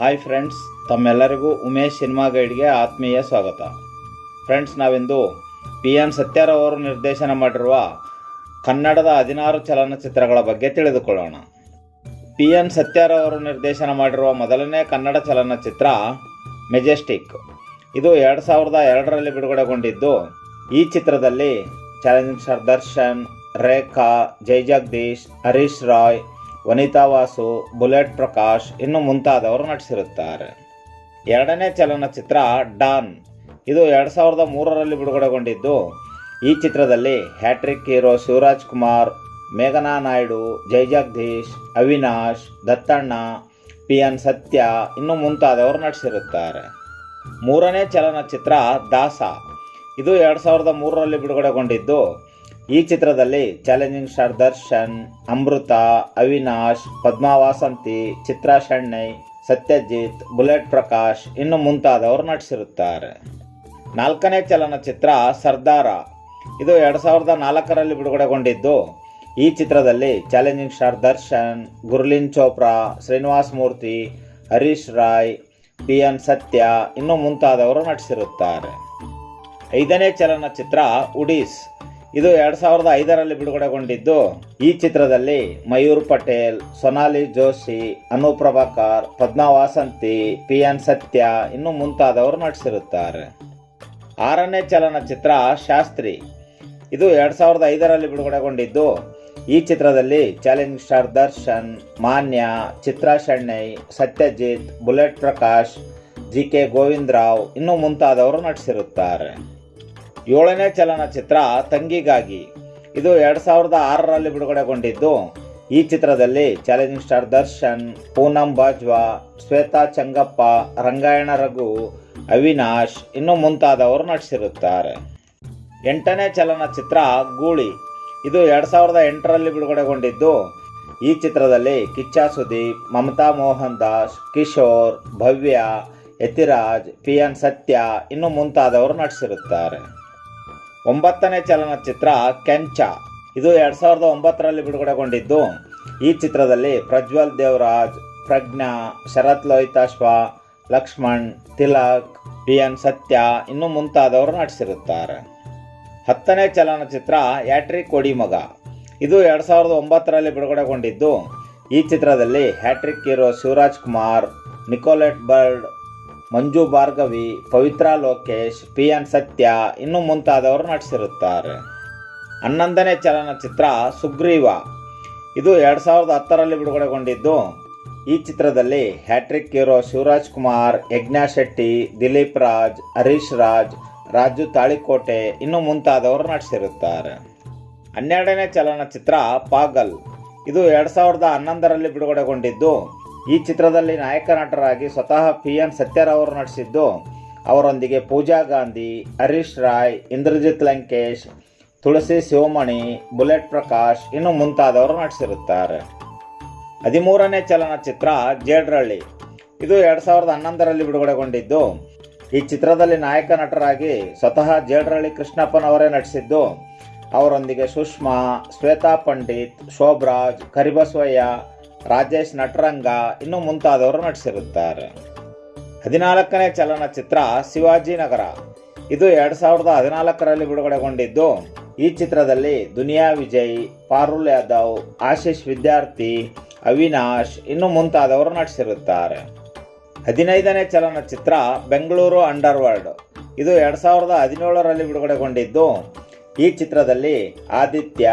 Hi friends ತಮ್ಮೆಲ್ಲರಿಗೂ Umesh cinema ಗೈಡ್ಗೆ ಆತ್ಮೀಯ ಸ್ವಾಗತ. ಫ್ರೆಂಡ್ಸ್ ನಾವಿಂದು ಪಿ ಎನ್ ಸತ್ಯಾರವರು ನಿರ್ದೇಶನ ಮಾಡಿರುವ ಕನ್ನಡದ ಹದಿನಾರು ಚಲನಚಿತ್ರಗಳ ಬಗ್ಗೆ ತಿಳಿದುಕೊಳ್ಳೋಣ. ಪಿ ಎನ್ ಸತ್ಯಾರವರು ನಿರ್ದೇಶನ ಮಾಡಿರುವ ಮೊದಲನೇ ಕನ್ನಡ ಚಲನಚಿತ್ರ ಮೆಜೆಸ್ಟಿಕ್ ಇದು ಎರಡು ಸಾವಿರದ ಎರಡರಲ್ಲಿ ಬಿಡುಗಡೆಗೊಂಡಿದ್ದು, ಈ ಚಿತ್ರದಲ್ಲಿ challenging star Darshan, Rekha Jai Jagadish, Harish Rai Vanitha Vasu bullet Prakash ಇನ್ನು ಮುಂತಾದವರು ನಟಿಸಿರುತ್ತಾರೆ. ಎರಡನೇ ಚಲನಚಿತ್ರ ಡಾನ್. ಇದು ಎರಡು ಸಾವಿರದ ಮೂರರಲ್ಲಿ ಬಿಡುಗಡೆಗೊಂಡಿದ್ದು. ಈ ಚಿತ್ರದಲ್ಲಿ hat trick hero Shivaraj Kumar, ಮೇಘನಾ ನಾಯ್ಡು, ಜೈ ಜಗದೀಶ್, ಅವಿನಾಶ್, ದತ್ತಣ್ಣ, ಪಿ ಎನ್ ಸತ್ಯ ಇನ್ನು ಮುಂತಾದವರು ನಟಿಸಿರುತ್ತಾರೆ. ಮೂರನೇ ಚಲನಚಿತ್ರ ದಾಸ. ಇದು ಎರಡು ಸಾವಿರದ ಮೂರರಲ್ಲಿ ಬಿಡುಗಡೆಗೊಂಡಿದ್ದು. ಈ ಚಿತ್ರದಲ್ಲಿ challenging star Darshan, Amrutha, Avinash Padma Vasanthi Chitra Shenoy, Satyajit, bullet Prakash ಇನ್ನು ಮುಂತಾದವರು ನಟಿಸಿರುತ್ತಾರೆ. ನಾಲ್ಕನೇ ಚಲನಚಿತ್ರ ಸರ್ದಾರ. ಇದು ಎರಡು ಸಾವಿರದ ನಾಲ್ಕರಲ್ಲಿ ಬಿಡುಗಡೆಗೊಂಡಿದ್ದು. ಈ ಚಿತ್ರದಲ್ಲಿ challenging star Darshan, Gurlin Chopra, Srinivas Murthy, Harish Rai P N Satya ಇನ್ನು ಮುಂತಾದವರು ನಟಿಸಿರುತ್ತಾರೆ. ಐದನೇ ಚಲನಚಿತ್ರ ಉಡೀಸ್. ಇದು ಎರಡ್ ಸಾವಿರದ ಐದರಲ್ಲಿ ಬಿಡುಗಡೆಗೊಂಡಿದ್ದು ಈ ಚಿತ್ರದಲ್ಲಿ ಮಯೂರ್ ಪಟೇಲ್, ಸೊನಾಲಿ ಜೋಶಿ ಅನು ಪ್ರಭಾಕರ್ ಪದ್ಮಾ ವಾಸಂತಿ ಪಿ ಎನ್ ಸತ್ಯ ಇನ್ನು ಮುಂತಾದವರು ನಟಿಸಿರುತ್ತಾರೆ. ಆರನೇ ಚಲನಚಿತ್ರ ಶಾಸ್ತ್ರಿ. ಇದು ಎರಡ್ ಸಾವಿರದ ಐದರಲ್ಲಿ ಬಿಡುಗಡೆಗೊಂಡಿದ್ದು ಈ ಚಿತ್ರದಲ್ಲಿ challenge star Darshan, Manya, Chitra Shenoy, Satyajit, bullet Prakash, G K Govindarao ಇನ್ನು ಮುಂತಾದವರು ನಟಿಸಿರುತ್ತಾರೆ. ಏಳನೇ ಚಲನಚಿತ್ರ ತಂಗಿಗಾಗಿ. ಇದು ಎರಡು ಸಾವಿರದ ಆರರಲ್ಲಿ ಬಿಡುಗಡೆಗೊಂಡಿದ್ದು. ಈ ಚಿತ್ರದಲ್ಲಿ ಚಾಲೆಂಜಿಂಗ್ ಸ್ಟಾರ್ ದರ್ಶನ್, ಪೂನಂ ಬಾಜ್ವಾ, ಶ್ವೇತಾ ಚಂಗಪ್ಪ, ರಂಗಾಯಣ ರಘು, ಅವಿನಾಶ್ ಇನ್ನು ಮುಂತಾದವರು ನಟಿಸಿರುತ್ತಾರೆ. ಎಂಟನೇ ಚಲನಚಿತ್ರ ಗೂಳಿ. ಇದು ಎರಡು ಸಾವಿರದ ಎಂಟರಲ್ಲಿ ಬಿಡುಗಡೆಗೊಂಡಿದ್ದು. ಈ ಚಿತ್ರದಲ್ಲಿ ಕಿಚ್ಚ ಸುದೀಪ್, ಮಮತಾ ಮೋಹನ್ ದಾಸ್, ಕಿಶೋರ್, ಭವ್ಯ, ಯತಿರಾಜ್ ಪಿ ಎನ್ ಸತ್ಯ ಇನ್ನು ಮುಂತಾದವರು ನಟಿಸಿರುತ್ತಾರೆ. ಒಂಬತ್ತನೇ ಚಲನಚಿತ್ರ ಕೆಂಚ. ಇದು ಎರಡು ಸಾವಿರದ ಒಂಬತ್ತರಲ್ಲಿ ಬಿಡುಗಡೆಗೊಂಡಿದ್ದು. ಈ ಚಿತ್ರದಲ್ಲಿ ಪ್ರಜ್ವಲ್ ದೇವರಾಜ್, ಪ್ರಜ್ಞಾ, ಶರತ್ ಲೋಹಿತಾಶ್ವ ಲಕ್ಷ್ಮಣ್, ತಿಲಕ್ ಬಿ ಎನ್ ಸತ್ಯ ಇನ್ನು ಮುಂತಾದವರು ನಟಿಸಿರುತ್ತಾರೆ. ಹತ್ತನೇ ಚಲನಚಿತ್ರ ಯಾಟ್ರಿ ಕೊಡಿಮಗ. ಇದು ಎರಡು ಸಾವಿರದ ಒಂಬತ್ತರಲ್ಲಿ ಬಿಡುಗಡೆಗೊಂಡಿದ್ದು. ಈ ಚಿತ್ರದಲ್ಲಿ hat trick hero Shivaraj Kumar, Nicolette Bird Manju Bhargavi, Pavitra Lokesh P N Satya ಇನ್ನು ಮುಂತಾದವರು ನಟಿಸಿರುತ್ತಾರೆ. ಹನ್ನೊಂದನೇ ಚಲನಚಿತ್ರ ಸುಗ್ರೀವ. ಇದು ಎರಡು ಸಾವಿರದ ಹತ್ತರಲ್ಲಿ ಬಿಡುಗಡೆಗೊಂಡಿದ್ದು. ಈ ಚಿತ್ರದಲ್ಲಿ hat trick hero Shivaraj Kumar, Yagna Shetty, Dilip Raj, Harish Raj, Raju Talikote ಇನ್ನು ಮುಂತಾದವರು ನಟಿಸಿರುತ್ತಾರೆ. ಹನ್ನೆರಡನೇ ಚಲನಚಿತ್ರ ಪಾಗಲ್. ಇದು ಎರಡು ಸಾವಿರದ ಹನ್ನೊಂದರಲ್ಲಿ ಬಿಡುಗಡೆಗೊಂಡಿದ್ದು. ಈ ಚಿತ್ರದಲ್ಲಿ ನಾಯಕ ನಟರಾಗಿ ಸ್ವತಃ ಪಿ ಎನ್ ಸತ್ಯರಾವ್ ಅವರು ನಟಿಸಿದ್ದು, ಅವರೊಂದಿಗೆ ಪೂಜಾ ಗಾಂಧಿ, ಹರೀಶ್ ರಾಯ್, ಇಂದ್ರಜಿತ್ ಲಂಕೇಶ್ ತುಳಸಿ ಶಿವಮಣಿ, ಬುಲೆಟ್ ಪ್ರಕಾಶ್ ಇನ್ನು ಮುಂತಾದವರು ನಟಿಸಿರುತ್ತಾರೆ. ಹದಿಮೂರನೇ ಚಲನಚಿತ್ರ ಜೇಡ್ರಳ್ಳಿ ಇದು ಎರಡು ಸಾವಿರದ ಹನ್ನೊಂದರಲ್ಲಿ ಬಿಡುಗಡೆಗೊಂಡಿದ್ದು, ಈ ಚಿತ್ರದಲ್ಲಿ ನಾಯಕ ನಟರಾಗಿ ಸ್ವತಃ ಜೇಡ್ರಳ್ಳಿ ಕೃಷ್ಣಪ್ಪನವರೇ ನಟಿಸಿದ್ದು, ಅವರೊಂದಿಗೆ ಸುಷ್ಮಾ, ಶ್ವೇತಾ ಪಂಡಿತ್, ಶೋಭರಾಜ್, ಕರಿಬಸವಯ್ಯ ರಾಜೇಶ್ ನಟರಂಗ ಇನ್ನು ಮುಂತಾದವರು ನಟಿಸಿರುತ್ತಾರೆ. ಹದಿನಾಲ್ಕನೇ ಚಲನಚಿತ್ರ ಶಿವಾಜಿನಗರ ಇದು ಎರಡು ಸಾವಿರದ ಹದಿನಾಲ್ಕರಲ್ಲಿ ಬಿಡುಗಡೆಗೊಂಡಿದ್ದು. ಈ ಚಿತ್ರದಲ್ಲಿ ದುನಿಯಾ ವಿಜಯ್, ಪಾರುಲ್ ಯಾದವ್, ಆಶೀಶ್ ವಿದ್ಯಾರ್ಥಿ, ಅವಿನಾಶ್ ಇನ್ನು ಮುಂತಾದವರು ನಟಿಸಿರುತ್ತಾರೆ. ಹದಿನೈದನೇ ಚಲನಚಿತ್ರ ಬೆಂಗಳೂರು ಅಂಡರ್ವರ್ಲ್ಡ್. ಇದು ಎರಡು ಸಾವಿರದ ಹದಿನೇಳರಲ್ಲಿ ಬಿಡುಗಡೆಗೊಂಡಿದ್ದು. ಈ ಚಿತ್ರದಲ್ಲಿ ಆದಿತ್ಯ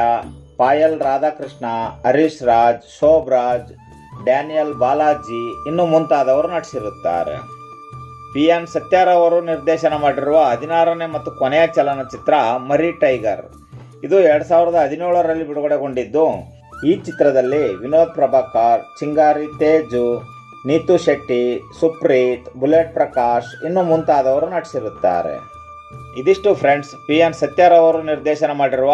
ಪಾಯಲ್ ರಾಧಾಕೃಷ್ಣ, ಹರೀಶ್ ರಾಜ್, ಶೋಭರಾಜ್, ಡ್ಯಾನಿಯಲ್ ಬಾಲಾಜಿ ಇನ್ನು ಮುಂತಾದವರು ನಟಿಸಿರುತ್ತಾರೆ. ಪಿ ಎನ್ ಸತ್ಯಾರಾವ್ ಅವರು ನಿರ್ದೇಶನ ಮಾಡಿರುವ ಹದಿನಾರನೇ ಮತ್ತು ಕೊನೆಯ ಚಲನಚಿತ್ರ ಮರಿ ಟೈಗರ್. ಇದು ಎರಡು ಸಾವಿರದ ಹದಿನೇಳರಲ್ಲಿ ಬಿಡುಗಡೆಗೊಂಡಿದ್ದು. ಈ ಚಿತ್ರದಲ್ಲಿ ವಿನೋದ್ ಪ್ರಭಾಕರ್, ಚಿಂಗಾರಿ ತೇಜು, ನೀತು ಶೆಟ್ಟಿ, ಸುಪ್ರೀತ್, ಬುಲೆಟ್ ಪ್ರಕಾಶ್ ಇನ್ನು ಮುಂತಾದವರು ನಟಿಸಿರುತ್ತಾರೆ. ಇದಿಷ್ಟು ಫ್ರೆಂಡ್ಸ್ ಪಿ ಎನ್ ಸತ್ಯಾರಾವ್ ಅವರು ನಿರ್ದೇಶನ ಮಾಡಿರುವ